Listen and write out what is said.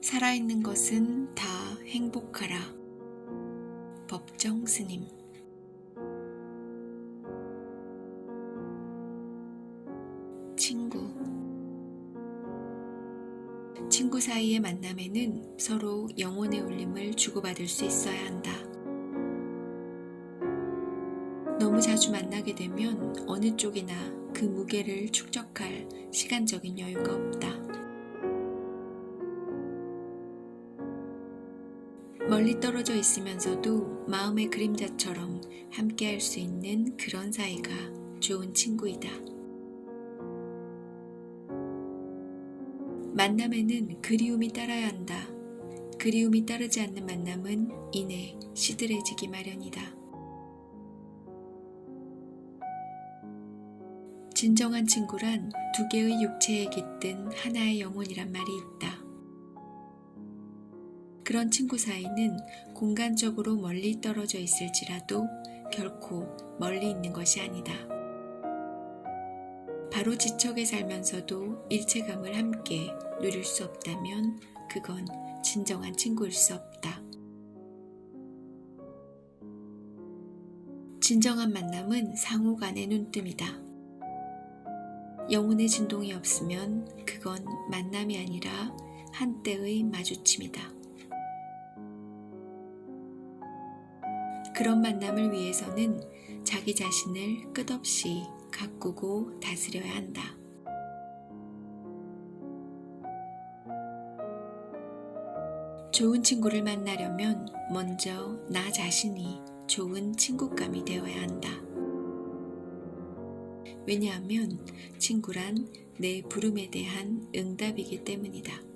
살아있는 것은 다 행복하라. 법정 스님. 친구. 친구 사이의 만남에는 서로 영혼의 울림을 주고받을 수 있어야 한다. 너무 자주 만나게 되면 어느 쪽이나 그 무게를 축적할 시간적인 여유가 없다. 멀리 떨어져 있으면서도 마음의 그림자처럼 함께 할 수 있는 그런 사이가 좋은 친구이다. 만남에는 그리움이 따라야 한다. 그리움이 따르지 않는 만남은 이내 시들해지기 마련이다. 진정한 친구란 두 개의 육체에 깃든 하나의 영혼이란 말이 있다. 그런 친구 사이는 공간적으로 멀리 떨어져 있을지라도 결코 멀리 있는 것이 아니다. 바로 지척에 살면서도 일체감을 함께 누릴 수 없다면 그건 진정한 친구일 수 없다. 진정한 만남은 상호 간의 눈뜸이다. 영혼의 진동이 없으면 그건 만남이 아니라 한때의 마주침이다. 그런 만남을 위해서는 자기 자신을 끝없이 가꾸고 다스려야 한다. 좋은 친구를 만나려면 먼저 나 자신이 좋은 친구감이 되어야 한다. 왜냐하면 친구란 내 부름에 대한 응답이기 때문이다.